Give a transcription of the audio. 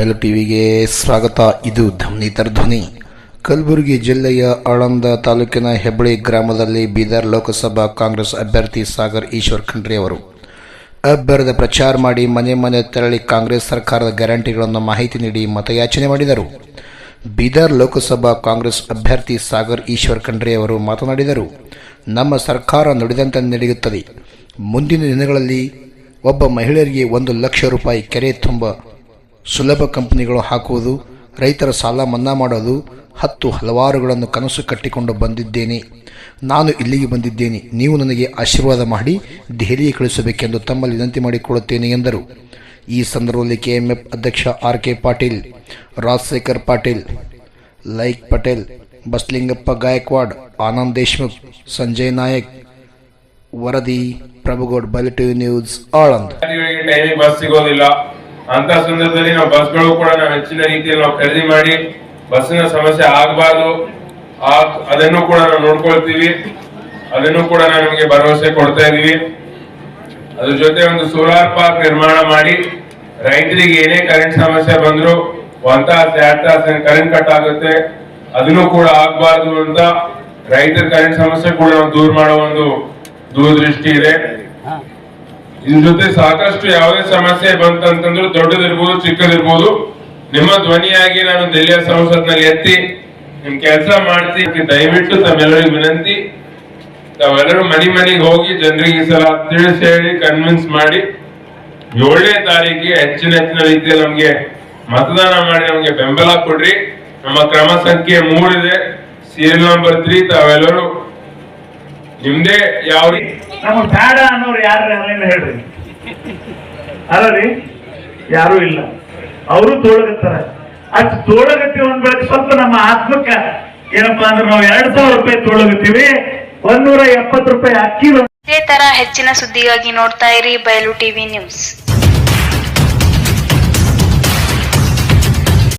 ಬಯಲು ಟಿವಿಗೆ ಸ್ವಾಗತ. ಇದು ಧ್ವನಿ. ಕಲಬುರಗಿ ಜಿಲ್ಲೆಯ ಆಳಂದ ತಾಲೂಕಿನ ಹೆಬ್ಬಳಿ ಗ್ರಾಮದಲ್ಲಿ ಬೀದರ್ ಲೋಕಸಭಾ ಕಾಂಗ್ರೆಸ್ ಅಭ್ಯರ್ಥಿ ಸಾಗರ್ ಈಶ್ವರ್ ಖಂಡ್ರಿ ಅವರು. ಅಬ್ಬರದ ಪ್ರಚಾರ ಮಾಡಿ ಮನೆ ಮನೆ ತೆರಳಿ ಕಾಂಗ್ರೆಸ್ ಸರ್ಕಾರದ ಗ್ಯಾರಂಟಿಗಳನ್ನು ಮಾಹಿತಿ ನೀಡಿ ಮತಯಾಚನೆ ಮಾಡಿದರು. ಬೀದರ್ ಲೋಕಸಭಾ ಕಾಂಗ್ರೆಸ್ ಅಭ್ಯರ್ಥಿ ಸಾಗರ್ ಈಶ್ವರ್ ಖಂಡ್ರಿ ಅವರು ಮಾತನಾಡಿದರು. ನಮ್ಮ ಸರ್ಕಾರ ನುಡಿದಂತೆ ನಡೆಯುತ್ತದೆ. ಮುಂದಿನ ದಿನಗಳಲ್ಲಿ ಒಬ್ಬ ಮಹಿಳೆಯರಿಗೆ ಒಂದು ಲಕ್ಷ ರೂಪಾಯಿ ಕೆರೆ ತುಂಬ ಸುಲಭ ಕಂಪನಿಗಳು ಹಾಕುವುದು, ರೈತರ ಸಾಲ ಮನ್ನಾ ಮಾಡೋದು, ಹತ್ತು ಹಲವಾರುಗಳನ್ನು ಕನಸು ಕಟ್ಟಿಕೊಂಡು ಬಂದಿದ್ದೇನೆ. ನಾನು ಇಲ್ಲಿಗೆ ಬಂದಿದ್ದೇನೆ. ನೀವು ನನಗೆ ಆಶೀರ್ವಾದ ಮಾಡಿ ದೆಹಲಿಗೆ ಕಳಿಸಬೇಕೆಂದು ತಮ್ಮಲ್ಲಿ ವಿನಂತಿ ಮಾಡಿಕೊಳ್ಳುತ್ತೇನೆ ಎಂದರು. ಈ ಸಂದರ್ಭದಲ್ಲಿ ಕೆಎಂಎಫ್ ಅಧ್ಯಕ್ಷ ಆರ್ ಕೆ ಪಾಟೀಲ್, ರಾಜಶೇಖರ್ ಪಾಟೀಲ್, ಲೈಕ್ ಪಟೇಲ್, ಬಸ್ಲಿಂಗಪ್ಪ ಗಾಯಕ್ವಾಡ್, ಆನಂದ್ ದೇಶ್ಮುಖ್, ಸಂಜಯ್ ನಾಯಕ್, ವರದಿ, ಪ್ರಭುಗೌಡ್ ಬಲಿಟಿವ್ ನ್ಯೂಸ್, ಆಳಂದ್. ಬಸ್ ಸಿಗೋದಿಲ್ಲ. ಅಂತ ಸಂದರ್ಭದಲ್ಲಿ ನಾವು ಬಸ್ಗಳು ಕೂಡ ನಾವು ಹೆಚ್ಚಿನ ರೀತಿಯಲ್ಲಿ ನಾವು ಖರೀದಿ ಮಾಡಿ, ಬಸ್ಸಿನ ಸಮಸ್ಯೆ ಆಗಬಾರ್ದು. ಅದನ್ನು ಕೂಡ ನಾವು ನೋಡ್ಕೊಳ್ತೀವಿ. ಅದನ್ನು ಕೂಡ ನಾವು ನಿಮಗೆ ಭರವಸೆ ಕೊಡ್ತಾ ಇದೀವಿ ಅದ್ರ ಜೊತೆ ಒಂದು ಸೋಲಾರ್ ಪಾರ್ಕ್ ನಿರ್ಮಾಣ ಮಾಡಿ, ರೈತರಿಗೆ ಏನೇ ಕರೆಂಟ್ ಸಮಸ್ಯೆ ಬಂದ್ರು, ಒಂದ್ ತಾಸು, ಎರಡ್ ತಾಸು ಕರೆಂಟ್ ಕಟ್ ಆಗುತ್ತೆ, ಅದನ್ನು ಕೂಡ ಆಗ್ಬಾರ್ದು ಅಂತ ರೈತರ ಕರೆಂಟ್ ಸಮಸ್ಯೆ ಕೂಡ ನಾವು ದೂರ ಮಾಡೋ ಒಂದು ದೂರದೃಷ್ಟಿ ಇದೆ. ಇದ್ರ ಜೊತೆ ಸಾಕಷ್ಟು ಯಾವುದೇ ಸಮಸ್ಯೆ ಬಂತಂತಂದ್ರು ದೊಡ್ಡದಿರ್ಬೋದು, ಚಿಕ್ಕದಿರ್ಬೋದು, ನಿಮ್ಮ ಧ್ವನಿಯಾಗಿ ನಾನು ದೆಹಲಿಯ ಸಂಸತ್ನಲ್ಲಿ ಎತ್ತಿ ನಿಮ್ ಕೆಲಸ ಮಾಡ್ತೀನಿ ದಯವಿಟ್ಟು ತಮ್ಮೆಲ್ಲರಿಗೂ ವಿನಂತಿ. ತಾವೆಲ್ಲರೂ ಮನೆ ಮನೆಗೆ ಹೋಗಿ ಜನರಿಗೆ ಈ ಸಲ ತಿಳಿಸಿ ಹೇಳಿ ಕನ್ವಿನ್ಸ್ ಮಾಡಿ. ಏಳನೇ ತಾರೀಕಿಗೆ ಹೆಚ್ಚಿನ ಹೆಚ್ಚಿನ ರೀತಿಯಲ್ಲಿ ನಮ್ಗೆ ಮತದಾನ ಮಾಡಿ, ನಮ್ಗೆ ಬೆಂಬಲ ಕೊಡ್ರಿ. ನಮ್ಮ ಕ್ರಮ ಸಂಖ್ಯೆ ಮೂರಿದೆ. ಸೀರಿಯಲ್ ನಂಬರ್ ತ್ರೀ ತಾವೆಲ್ಲರೂ ನಿಮ್ದೇ ಯಾವ ರೀತಿ ನಮಗ್ ಬೇಡ ಅನ್ನೋರು ಯಾರು ಹೇಳ್ರಿ? ಅಲ್ಲರಿ ಯಾರು ಇಲ್ಲ. ಅವರು ತೋಳಗತ್ತಾರ. ಅಷ್ಟು ತೋಳಗತ್ತಿ ಒಂದ್ ಬೆಳಗ್ಗೆ ಸ್ವಲ್ಪ ನಮ್ಮ ಆತ್ಮಕ್ಕ ಏನಪ್ಪಾ ಅಂದ್ರೆ ನಾವು ಎರಡ್ ಸಾವಿರ ರೂಪಾಯಿ ತೋಳಗತ್ತೀವಿ ಒಂದೂರ ಎಪ್ಪತ್ತು ರೂಪಾಯಿ ಅಕ್ಕಿ ಇದೇ ತರ ಹೆಚ್ಚಿನ ಸುದ್ದಿಗಾಗಿ ನೋಡ್ತಾ ಇರಿ ಬಯಲು ಟಿವಿ ನ್ಯೂಸ್.